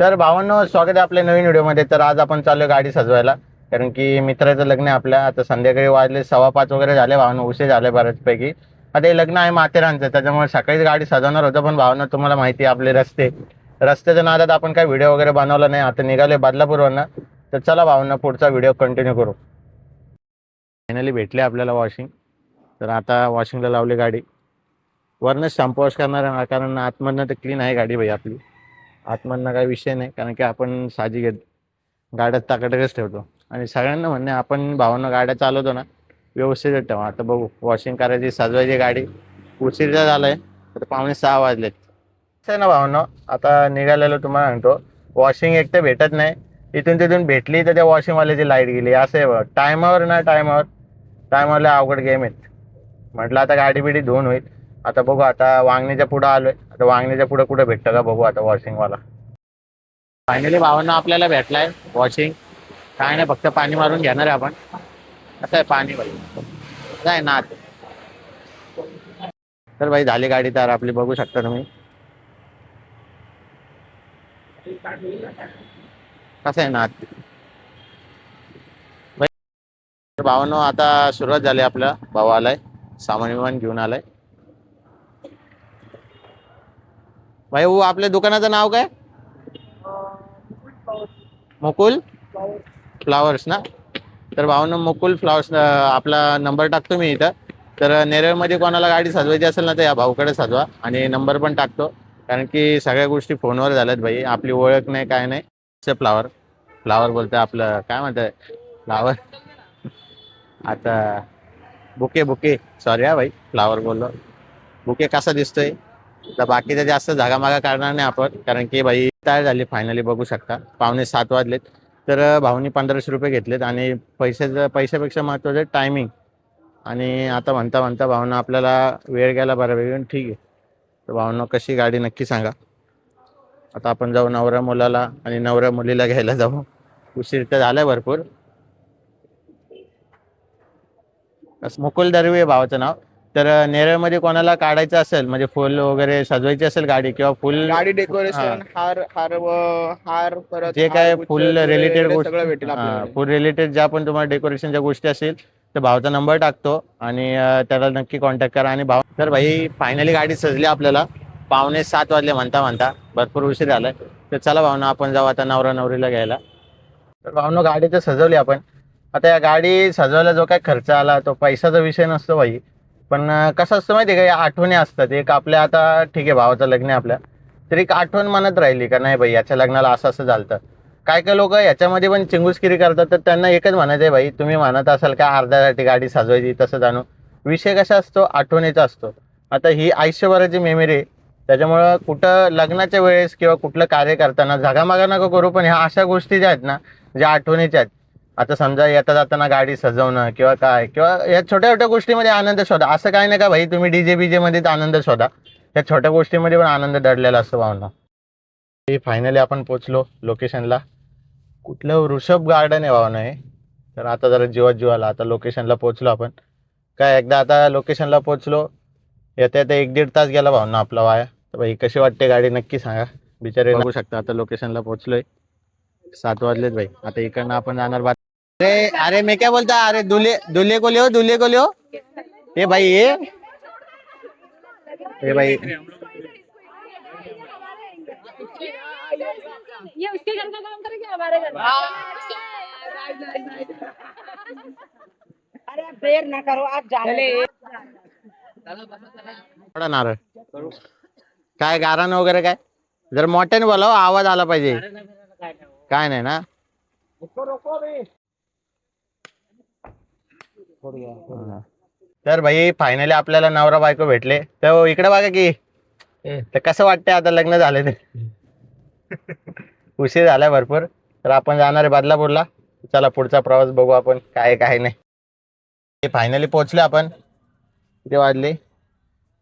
तर भावांनो स्वागत आहे आपल्या नवीन व्हिडिओमध्ये. तर आज आपण चाललो गाडी सजवायला. कारण की मित्राचं लग्न आहे आपल्या आता संध्याकाळी वाजले सव्वा पाच वगैरे झाले भावांनो. उशीर झाले बऱ्याचपैकी. आता हे लग्न आहे माथेरानचं त्याच्यामुळे सकाळीच गाडी सजवणार होतं. पण भावांनो तुम्हाला माहिती आहे आपले रस्ते. रस्त्याच्या नादात आपण काय व्हिडिओ वगैरे बनवला नाही. आता निघाले बदलापूरवरनं. तर चला भावांना पुढचा व्हिडिओ कंटिन्यू करू. फायनली भेटले आपल्याला वॉशिंग तर आता वॉशिंगला लावली गाडी. वरनच शॅम्पू वॉश करणार कारण आतमधनं तर क्लीन आहे गाडी भाई आपली. आतमधनं काही विषय नाही कारण की आपण साजी घेत गाड्यात ताकटकच ठेवतो. आणि सगळ्यांना म्हणणे आपण भावांना गाड्या चालवतो ना व्यवस्थित ठेवा. आता बघू वॉशिंग करायची सजवायची गाडी उशीरचा झालाय तर पाहुणे सहा वाजलेत. आहे ना भावनो आता निघालेलो तुम्हाला सांगतो वॉशिंग एक तर भेटत नाही. इथून तिथून भेटली तर त्या वॉशिंगवाल्याची लाइट गेली. असं आहे टायमावर ना टायमावर टायमावरला अवघड गेम आहेत. म्हटलं आता गाडी बिडी धुवून होईल. आता बघू आता वांगणीच्या पुढं आलोय. आता वांगणीच्या पुढं कुठं भेटतं का बघू आता वॉशिंगवाला. फायनली भावांना आपल्याला भेटलाय वॉशिंग. काय नाही फक्त पाणी मारून घेणार आहे आपण. कसं आहे पाणी काय ना तर भाई झाली गाडी तर आपली बघू शकता तुम्ही. कसं आहे ना भावानो आता सुरुवात झाली आपल्या भाऊ आलाय सामान विमान घेऊन आलाय. भाई आपल्या दुकानाचं नाव काय? मुकुल? फ्लावर्स ना? तर भावनं मुकुल फ्लावर्स आपला नंबर टाकतो मी इथं. तर नेरळमध्ये कोणाला गाडी साजवायची असेल ना तर या भाऊकडे साजवा. आणि नंबर पण टाकतो. कारण की सगळ्या गोष्टी फोनवर झाल्यात भाई. आपली ओळख नाही काय नाही. असं फ्लावर. फ्लावर बोलतोय आपलं. काय म्हणतंय? फ्लावर. आता बुके बुके. सॉरी हा भाई. फ्लावर बोललो. बुके कसा दिसतोय? तर बाकीच्या जास्त जागामागा काढणार नाही आपण कारण की बाई तयार झाली फायनली बघू शकता. पावणे सात वाजलेत. तर भाऊनी पंधराशे रुपये घेतलेत आणि पैशाचं पैशापेक्षा महत्त्वाचं टायमिंग आणि आता म्हणता म्हणता भावना आपल्याला वेळ गेला बऱ्यापैकी ठीक आहे. तर भावना कशी गाडी नक्की सांगा. आता आपण जाऊ नवऱ्या मुलाला आणि नवऱ्या मुलीला घ्यायला जाऊ. उशीर तर झालाय भरपूर. मुकुल दरवे आहे भावाचं नाव. तर नेरळमध्ये कोणाला काढायचं असेल म्हणजे फुल वगैरे सजवायची असेल गाडी किंवा फुल गाडी डेकोरेशन हार हार व हार परत जे काय फुल वगैरे रिलेटेड सगळं भेटेल रिलेटेड ज्या पण तुम्हाला डेकोरेशनच्या गोष्टी असेल तर भावाचा नंबर टाकतो आणि अं, त्याला नक्की कॉन्टॅक्ट करा आणि भाव तर भाई फायनली गाडी सजली आपल्याला. पावणे सात वाजले म्हणता म्हणता भरपूर उशीर झालाय. तर चला भावना आपण जाऊ आता नवरा नवरीला घ्यायला. तर भावनो गाडी तर सजवली आपण. आता या गाडी सजवायला जो काय खर्च आला तो पैशाचा विषय नसतो भाई. पण कसं असतं माहिती आहे का या आठवणी असतात. एक आपल्या आता ठीक आहे भावाचं लग्न आहे आपल्या तर एक आठवण मनात राहिली का नाही भाई याच्या लग्नाला असं असं झालं काय काय लोक याच्यामध्ये पण चिंगुसगिरी करतात तर त्यांना एकच म्हणायचं आहे भाई तुम्ही म्हणत असाल का अर्ध्यासाठी गाडी साजवायची तसं जाणू. विषय कसा असतो? आठवणीचा असतो. आता ही आयुष्यभराची मेमरी आहे. त्याच्यामुळं कुठं लग्नाच्या वेळेस किंवा कुठलं कार्य करताना झगामागा नको करू पण ह्या अशा गोष्टी ज्या आहेत ना ज्या आठवणीच्या आहेत आता समजा येता जाताना गाडी सजवणं किंवा काय किंवा या छोट्या छोट्या गोष्टीमध्ये आनंद शोधा. असं काय नाही का भाई तुम्ही डीजे बीजे मध्येच आनंद शोधा. या छोट्या गोष्टीमध्ये पण आनंद दडलेला असतो भावना. फायनली आपण पोचलो लोकेशनला कुठलं वृषभ गार्डन आहे भावना हे. तर आता जरा जीवात जीवाला आता लोकेशनला पोचलो आपण. काय एकदा आता लोकेशनला पोचलो. येता येता एक दीड तास गेला भावना आपला वाया. तर भाई कशी वाटते गाडी? नक्की सांगा. बिचारे बघू शकता आता लोकेशनला पोचलोय. सात वाजलेत भाई. आता इकडनं आपण जाणार अरे अरे मैं क्या बोलता अरे दूल्हे दूल्हे को लियो दूल्हे को लियो ये भाई ये ये भाई। ये उसके घर का काम करेंगे हमारे घर का? अरे देर ना करो आप जाने थोडा नारळ काय गारानं वगैरे काय? जर मोठ्याने बोलाव आवाज़ आला पाहिजे। काय नाही ना. तर भाई फायनली आपल्याला नवरा बायको भेटले. तर इकडे बघा की तर कसं वाटतंय आता लग्न झाले ते? उशीर झालाय भरपूर. तर आपण जाणार आहे बदलापूरला. चला पुढचा प्रवास बघू आपण काय काय नाही. फायनली पोहोचले आपण. किती वाजले?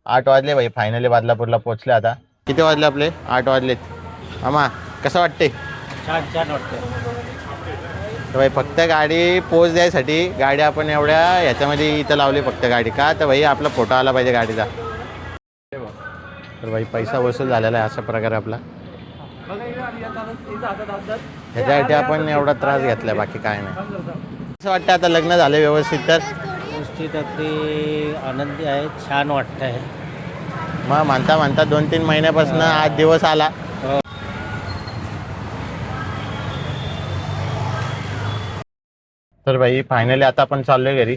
आठ वाजले भाई फायनली बदलापूरला पोहोचले आता. किती वाजले आपले? आठ वाजलेत. आमा कसं वाटते छान छान वाटतं तर भाई फक्त गाडी पोच द्यायसाठी गाडी आपण एवढ्या ह्याच्यामध्ये इथं लावली फक्त गाडी. का? तर भाई आपला फोटो आला पाहिजे गाडीचा. तर भाई पैसा वसूल झालेला आहे अशा प्रकारे आपला. ह्याच्यासाठी आपण एवढा त्रास घेतलाय बाकी काय नाही. असं वाटतं आता लग्न झालं व्यवस्थित तर? व्यवस्थित अगदी आनंदी आहे छान वाटत आहे मग म्हणता म्हणता दोन तीन महिन्यापासून आज दिवस आला. तर भाई फायनली आता आपण चाललोय घरी.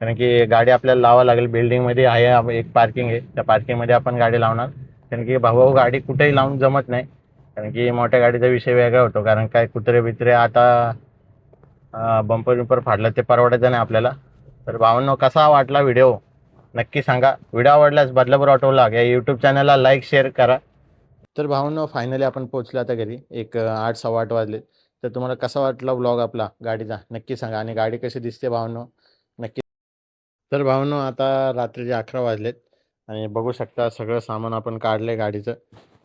कारण की गाडी आपल्याला लावा लागेल. बिल्डिंगमध्ये आहे एक पार्किंग आहे. त्या पार्किंगमध्ये आपण गाडी लावणार. कारण की भाऊ गाडी कुठेही लावून जमत नाही. कारण की मोठ्या गाडीचा विषय वेगळा होतो. कारण काय कुत्रे बित्रे आता बंपर बिंपर फाडलं ते परवडायचं नाही आपल्याला. तर भावांनो कसा वाटला व्हिडिओ नक्की सांगा. व्हिडिओ आवडल्यास बदलापूर ऑटो लाग या यूट्यूब चॅनलला लाईक शेअर करा. तर भावांनो फायनली आपण पोहोचलो आता घरी. एक आठ सव्वा आठ वाजले. तर तुम्हाला कसा वाटला ब्लॉग आपला? गाडीचा? नक्की सांगा. आणि गाडी कशी दिसते भावनो? नक्की. तर भावनो आता रात्रीचे अकरा वाजलेत. आणि बघू शकता सगळं सामान आपण काढलंय गाडीचं.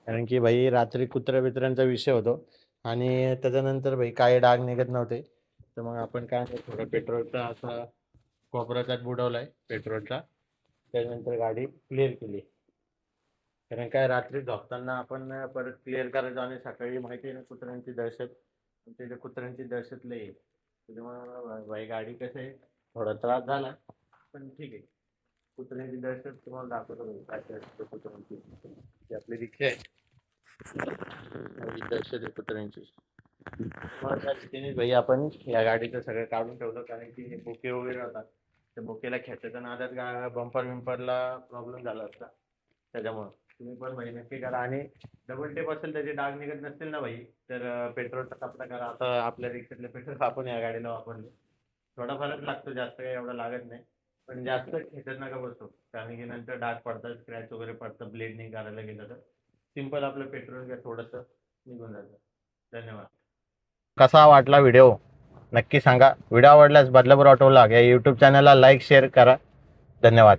कारण की भाई रात्री कुत्र्या बित्र्यांचा विषय होतो. आणि त्याच्यानंतर भाई काही डाग निघत नव्हते. तर मग आपण काय थोडं पेट्रोलचा असा कोपराचा त्यात बुडवलाय पेट्रोलचा. त्यानंतर गाडी क्लिअर केली. कारण काय रात्री झोपताना आपण परत क्लिअर करायचो आणि सकाळी माहिती आहे ना कुत्र्यांची दहशत. तिथे कुत्र्यांची दहशत लई आहे. त्याच्यामुळे बाई गाडी कसं आहे थोडा त्रास झाला पण ठीक आहे. कुत्र्यांची दहशत तुम्हाला दाखवतो काय असतं कुत्र्यांची. ती आपली रिक्षा आहे. एवढी दहशत आहे कुत्र्यांची. मग त्या रीतीने भाई आपण या गाडीचं सगळं काढून ठेवलं कारण की बुके वगैरे होतात. त्या बुकेला खेचायच्या नादात गा बंपर विंपरला प्रॉब्लेम झाला असता. त्याच्यामुळं. तुम्ही पण भाई नक्की करा. आणि डबल टेप असेल त्याचे डाग निघत नसतील ना भाई तर पेट्रोलचा कपडा करा. आता आपल्या रिक्षातले पेट्रोल आपण या गाडीला वापरले. थोडा फरक लागतो जास्त काही एवढा लागत नाही. पण जास्त खेचत नका बसतो कारण की नंतर डाग पडतात स्क्रॅच वगैरे पडतं ब्लेड नाही करायला गेलं तर. सिंपल आपलं पेट्रोल घ्या थोडंसं निघून जातं. धन्यवाद. कसा वाटला व्हिडिओ नक्की सांगा. व्हिडिओ आवडल्यास बदलापूर ऑटोला या यूट्यूब चॅनलला लाईक शेअर करा. धन्यवाद.